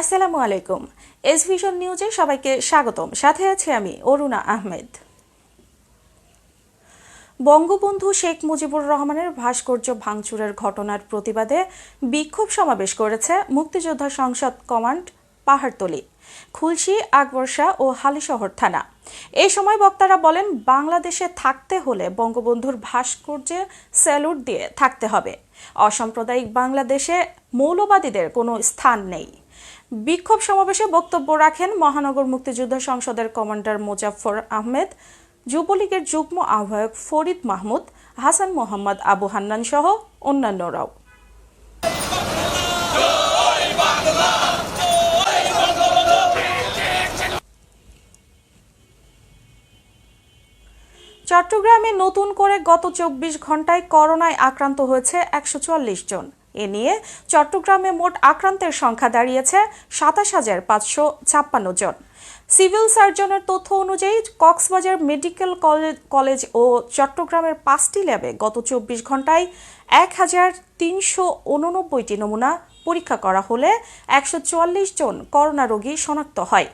আসসালামু আলাইকুম। S vision নিউজে সবাইকে স্বাগতম। সাথে আছি আমি অরুণা আহমেদ। বঙ্গবন্ধু শেখ মুজিবুর রহমানের ভাস্কর্য ভাঙচুরের ঘটনার প্রতিবাদে বিক্ষোভ সমাবেশ করেছে মুক্তিযোদ্ধা সংসদ কমান্ড পাহাড়তলি, খুলশি আকবরশা ও হালিশহর থানা। এই সময় বক্তারা বলেন, বাংলাদেশে থাকতে হলে বঙ্গবন্ধুর ভাস্কর্যে স্যালুট দিয়ে থাকতে হবে। অসাম্প্রদায়িক বাংলাদেশে মৌলবাদীদের কোনো স্থান নেই। বিক্ষোভ সমাবেশে বক্তব্য রাখেন মহানগর মুক্তিযোদ্ধা সংসদের কমান্ডার মোজাফফর আহমেদ, যুবলীগের যুগ্ম আহ্বায়ক ফরিদ মাহমুদ, হাসান মোহাম্মদ আবু হান্নান সহ অন্যান্যরাও। চট্টগ্রামে নতুন করে গত চব্বিশ ঘন্টায় করোনায় আক্রান্ত হয়েছে একশো চুয়াল্লিশ জন। এ নিয়ে চট্টগ্রামে মোট আক্রান্তের সংখ্যা দাঁড়িয়েছে সাতাশ হাজার পাঁচশো ছাপ্পান্ন জন। সিভিল সার্জনের তথ্য অনুযায়ী কক্সবাজার মেডিকেল কলেজ ও চট্টগ্রামের পাঁচটি ল্যাবে গত চব্বিশ ঘন্টায় এক হাজার তিনশো উননব্বইটি নমুনা পরীক্ষা করা হলে একশো চুয়াল্লিশ জন করোনা রোগী শনাক্ত হয়।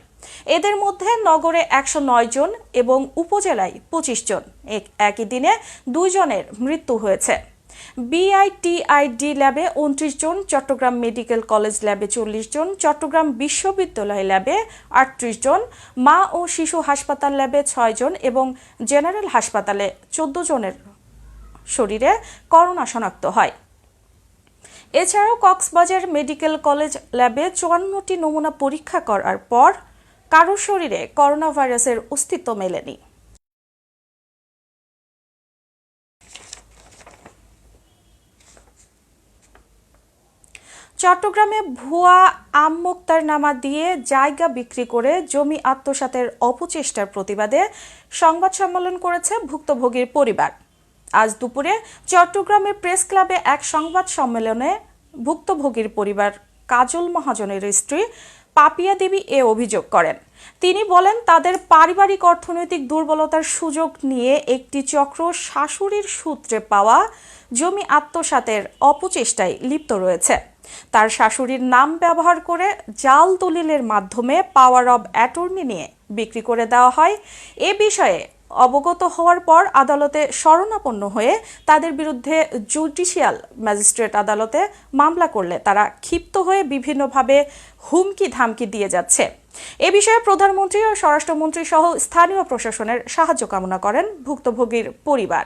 এদের মধ্যে নগরে একশো নয় জন এবং উপজেলায় পঁচিশ জন। এক- একই দিনে দুইজনের মৃত্যু হয়েছে। বিআইটিআইডি ল্যাবে উনত্রিশ জন, চট্টগ্রাম মেডিকেল কলেজ ল্যাবে চল্লিশ জন, চট্টগ্রাম বিশ্ববিদ্যালয় ল্যাবে আটত্রিশ জন, মা ও শিশু হাসপাতাল ল্যাবে ছয় জন এবং জেনারেল হাসপাতালে চোদ্দ জনের শরীরে করোনা শনাক্ত হয়। এছাড়াও কক্সবাজার মেডিকেল কলেজ ল্যাবে চুয়ান্নটি নমুনা পরীক্ষা করার পর কারোর শরীরে করোনা ভাইরাসের অস্তিত্ব মেলেনি। চট্টগ্রামে ভুয়া আম নামা দিয়ে জায়গা বিক্রি করে জমি আত্মসাতের অপচেষ্টার প্রতিবাদে সংবাদ সম্মেলন করেছে ভুক্তভোগীর পরিবার। আজ দুপুরে চট্টগ্রামের প্রেস ক্লাবে এক সংবাদ সম্মেলনে ভুক্তভোগীর পরিবার কাজল মহাজনের স্ত্রী পাপিয়া দেবী এ অভিযোগ করেন। তিনি বলেন, তাদের পারিবারিক অর্থনৈতিক দুর্বলতার সুযোগ নিয়ে একটি চক্র শাশুড়ির সূত্রে পাওয়া জমি আত্মসাতের অপচেষ্টায় লিপ্ত রয়েছে। তার শাশুড়ির নাম ব্যবহার করে জাল দলিলের মাধ্যমে পাওয়ার অব অ্যাটর্নি নিয়ে বিক্রি করে দেওয়া হয়। এ বিষয়ে অবগত হওয়ার পর আদালতে শরণাপন্ন হয়ে তাদের বিরুদ্ধে জুডিশিয়াল ম্যাজিস্ট্রেট আদালতে মামলা করলে তারা ক্ষিপ্ত হয়ে বিভিন্নভাবে হুমকি ধামকি দিয়ে যাচ্ছে। এ বিষয়ে প্রধানমন্ত্রী ও স্বরাষ্ট্রমন্ত্রী সহ স্থানীয় প্রশাসনের সাহায্য কামনা করেন ভুক্তভোগীর পরিবার।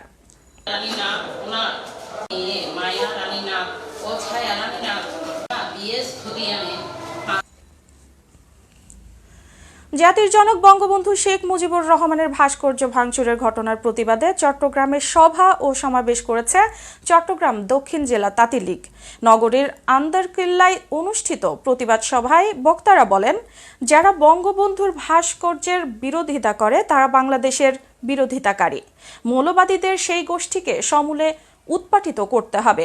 জাতির জনক বঙ্গবন্ধু শেখ মুজিবুর রহমানের ভাস্কর্য ভাঙচুরের ঘটনার প্রতিবাদে চট্টগ্রামে সভা ও সমাবেশ করেছে চট্টগ্রাম দক্ষিণ জেলা তাঁতি লীগ। নগরীর আন্দারকিল্লায় অনুষ্ঠিত প্রতিবাদ সভায় বক্তারা বলেন, যারা বঙ্গবন্ধুর ভাস্কর্যের বিরোধিতা করে, তারা বাংলাদেশের বিরোধিতাকারী। মৌলবাদীদের সেই গোষ্ঠীকে সমূলে উৎপাটিত করতে হবে।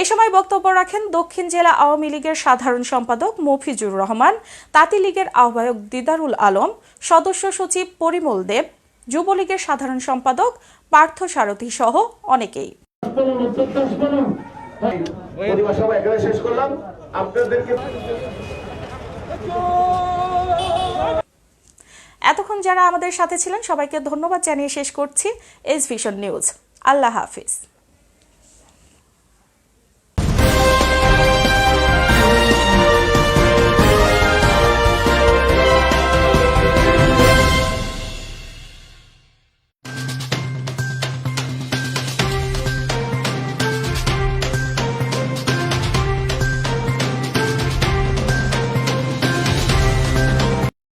এ সময় বক্তব্য রাখেন দক্ষিণ জেলা আওয়ামী লীগের সাধারণ সম্পাদক মফিজুর রহমান তাঁতি লীগের আহ্বায়ক দিদারুল আলম সদস্য সচিব পরিমল দেব যুবলীগের সাধারণ সম্পাদক পার্থ সারথী সহ অনেকেই। শেষ করলাম। আপনাদেরকে এতক্ষণ যারা আমাদের সাথে ছিলেন সবাইকে ধন্যবাদ জানিয়ে শেষ করছি এস ভিশন নিউজ। আল্লাহ হাফিজ।